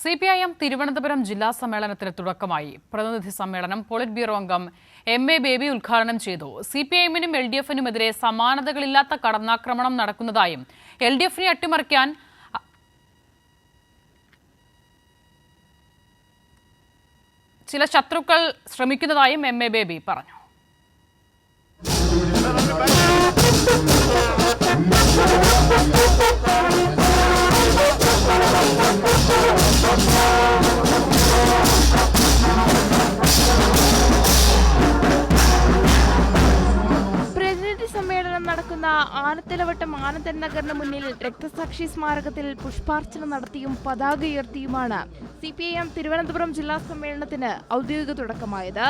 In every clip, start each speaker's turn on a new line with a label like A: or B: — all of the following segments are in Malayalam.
A: C P I M Thiruvananthapuram ജില്ലാ സമ്മേളനത്തിന് തുടക്കമായി. പ്രതിനിധി സമ്മേളനം പോളിറ്റ് ബ്യൂറോ അംഗം എം എ ബേബി ഉദ്ഘാടനം ചെയ്തു. സി പി ഐ എമ്മിനും എൽ ഡി എഫിനുമെതിരെ സമാനതകളില്ലാത്ത കടന്നാക്രമണം നടക്കുന്നതായും എൽ ഡി എഫിനെ അട്ടിമറിക്കാൻ ചില ശത്രുക്കൾ ശ്രമിക്കുന്നതായും എം എ ബേബി പറഞ്ഞു.
B: സമ്മേളനം നടക്കുന്ന ആനത്തലവട്ടം ആനന്ദൻ നഗറിന് മുന്നിൽ രക്തസാക്ഷി സ്മാരകത്തിൽ പുഷ്പാർച്ചന നടത്തിയും പതാക ഉയർത്തിയുമാണ് C P I M Thiruvananthapuram ജില്ലാ സമ്മേളനത്തിന് ഔദ്യോഗിക തുടക്കമായത്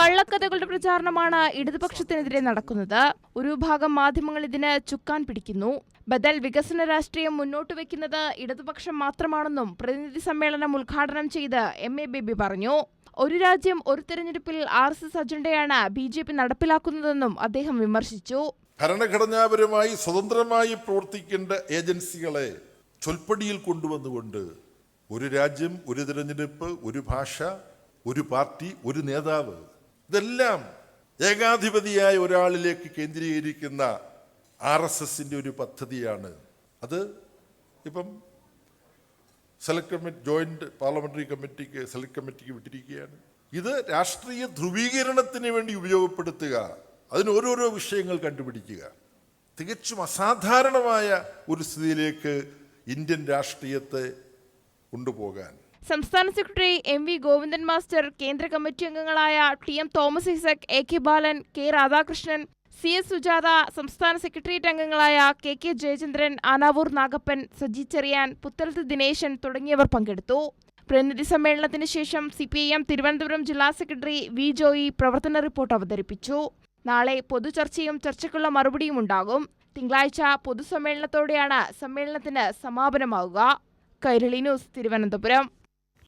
B: കള്ളക്കഥകളുടെ പ്രചാരണമാണ് ഇടതുപക്ഷത്തിനെതിരെ നടക്കുന്നത്. ഒരു ഭാഗം മാധ്യമങ്ങൾ ഇതിന് ചുക്കാൻ പിടിക്കുന്നു. ബദൽ വികസന രാഷ്ട്രീയം മുന്നോട്ട് വെക്കുന്നത് ഇടതുപക്ഷം മാത്രമാണെന്നും പ്രതിനിധി സമ്മേളനം ഉദ്ഘാടനം ചെയ്ത് എം എ ബേബി പറഞ്ഞു. ഒരു രാജ്യം ഒരു തെരഞ്ഞെടുപ്പിൽ ആർ എസ് എസ് അജണ്ടയാണ് ബി ജെ പി നടപ്പിലാക്കുന്നതെന്നും അദ്ദേഹം വിമർശിച്ചു.
C: ഭരണഘടനാപരമായി സ്വതന്ത്രമായി പ്രവർത്തിക്കേണ്ട ഏജൻസികളെ ചൊൽപ്പടിയിൽ കൊണ്ടുവന്നുകൊണ്ട് ഒരു രാജ്യം ഒരു തിരഞ്ഞെടുപ്പ് ഒരു ഭാഷ ഒരു പാർട്ടി ഒരു നേതാവ് ഇതെല്ലാം ഏകാധിപതിയായ ഒരാളിലേക്ക് കേന്ദ്രീകരിക്കുന്ന ആർ എസ് എസിന്റെ ഒരു പദ്ധതിയാണ്. അത് ഇപ്പം സെലക്ട് കമ്മിറ്റി ജോയിന്റ് പാർലമെന്ററി കമ്മിറ്റിക്ക് സെലക്ട് കമ്മിറ്റിക്ക് വിട്ടിരിക്കുകയാണ്. ഇത് രാഷ്ട്രീയ ധ്രുവീകരണത്തിന് വേണ്ടി ഉപയോഗപ്പെടുത്തുക അതിന് ഓരോരോ വിഷയങ്ങൾ കണ്ടുപിടിക്കുക. തികച്ചും അസാധാരണമായ ഒരു സ്ഥിതിയിലേക്ക് ഇന്ത്യൻ രാഷ്ട്രീയത്തെ കൊണ്ടുപോകാൻ
B: സംസ്ഥാന secretary M V Govindan master കേന്ദ്ര കമ്മിറ്റി അംഗങ്ങളായ T M Thomas Isaac A K Balan K Radhakrishnan C S Sujatha സംസ്ഥാന സെക്രട്ടേറിയറ്റ് അംഗങ്ങളായ കെ കെ ജയചന്ദ്രൻ ആനാവൂർ നാഗപ്പൻ സജി ചെറിയാൻ പുത്തലത്ത് ദിനേശൻ തുടങ്ങിയവർ പങ്കെടുത്തു. പ്രതിനിധി സമ്മേളനത്തിന് ശേഷം C P I M Thiruvananthapuram ജില്ലാ സെക്രട്ടറി വി ജോയി പ്രവർത്തന റിപ്പോർട്ട് അവതരിപ്പിച്ചു. നാളെ പൊതുചർച്ചയും ചർച്ചയ്ക്കുള്ള മറുപടിയും ഉണ്ടാകും. തിങ്കളാഴ്ച പൊതുസമ്മേളനത്തോടെയാണ് സമ്മേളനത്തിന് സമാപനമാവുക. കൈരളി ന്യൂസ് തിരുവനന്തപുരം.